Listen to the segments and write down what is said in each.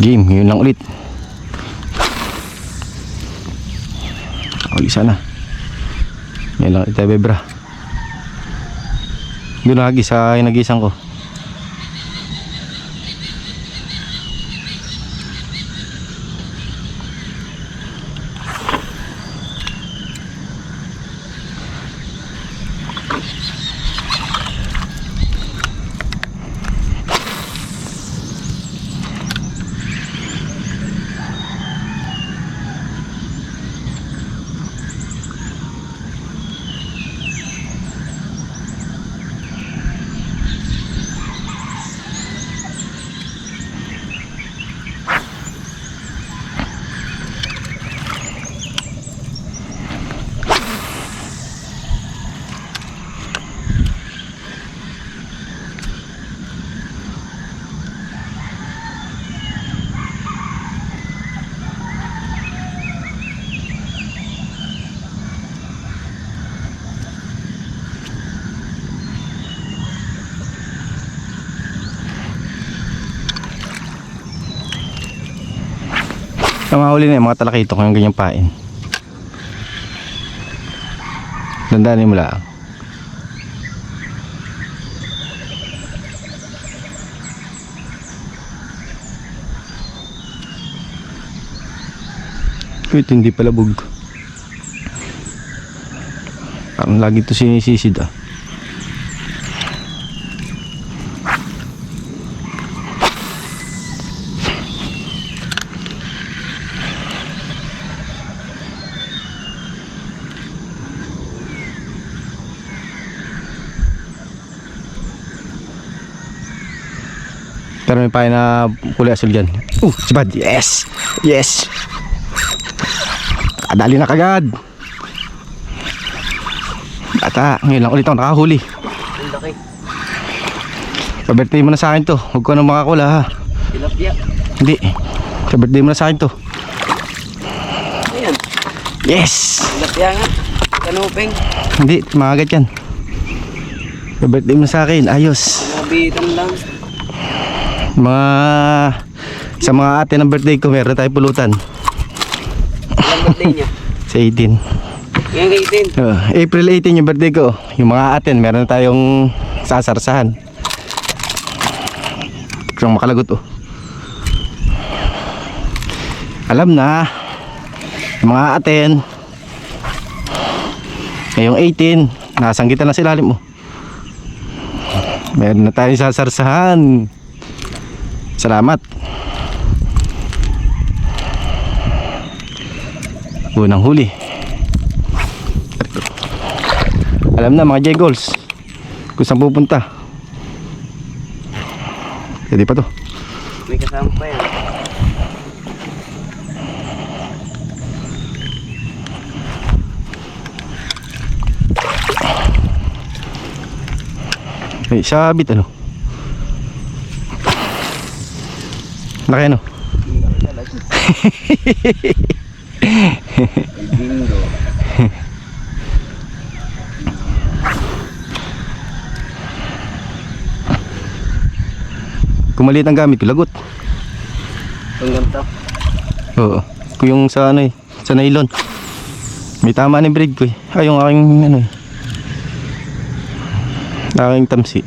Game, yun lang ulit. Uli sana. Yan lang ito, bebra. Doon lagi sa inagisan ko. Ang mga huli na yung mga talakito ko yung ganyang pain. Dandanin mo lang. Wait, hindi pala bug. Parang lagi to sinisisid ah. Pero may na kulay asul dyan. Uh, si Bad. Yes! Yes! Kadali na kagad. Bata, ngayon lang ulit ako nakahuli. Ang laki. Pa-birthday mo na sa akin to. Huwag ko nang makakula ha. Tilapia. Hindi. Pa-birthday mo na sa akin to. Ayan. Yes! Tilapia nga. Kanuping. Hindi, makagat yan. Pa-birthday mo na sa akin. Ayos. Nabitan lang. Mga... Sa mga ate ng birthday ko, meron tayo pulutan. Ilang birthday niya? Sa 18. Ngayon kay 18. Uh, April 18 yung birthday ko. Yung mga atin, meron tayong sasarsahan. Kung makalagot oh. Alam na. Yung mga atin. Ngayong 18, nasanggitan na sila mo. Meron na tayong sasarsahan. Salamat. Unang huli. Alam na mga J-Goals kung saan pupunta. Pwede pa to. May kasama pa yan. May sabit ano. Laki ano. Maliit ang gamit ko, lagot. Hanggang to. Oo. Kung yung sa ano eh, sa nylon. May tama ng braid ko eh. Ay, yung aking ano eh. Aking tamsi.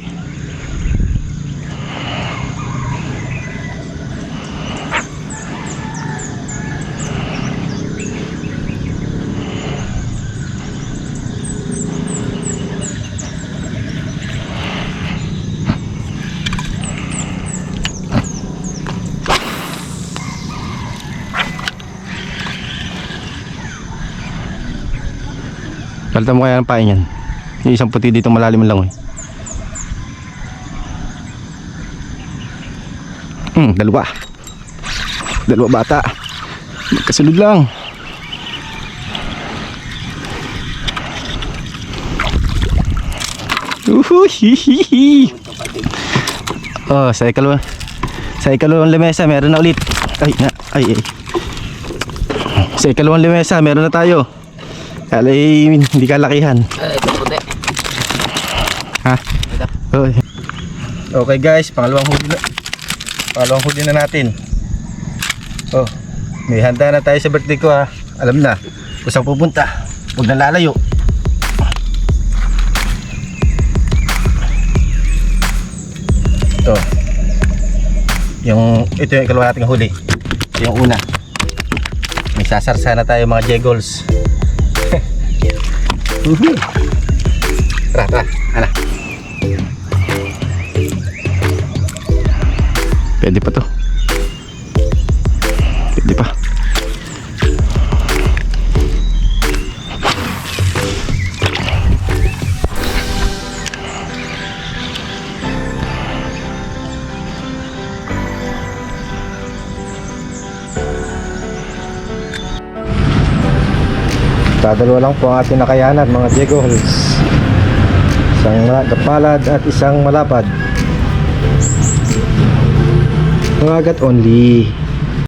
Palitan mo kaya ng pain yan. Yung isang puti dito malalim lang eh. Hmm, dalawa. Dalawa bata. Magkasunod lang. Uhuhihihi. Oh, sa ikalawang sa ikalawang lamesa meron na ulit. Ay, na, ay, ay. Sa ikalawang lamesa meron na tayo. Kala eh, hindi kalakihan. Ah, ito puti. Ha? Ito. Oh, Okay guys, pangalawang huli na. Pangalawang huli na natin. Oh, may handa na tayo sa birthday ko ha. Alam na, kung saan pupunta. Huwag na lalayo. Ito. Yung, ito yung ikalawa nating huli. Ito yung una. May sasarsa na tayo mga jegols. Uhu. Tara, tara. Ana. Pwede pa to. Dadalawa lang po ang ating nakayanan mga jegols. Isang kapalad at isang malapad. Mga agat only.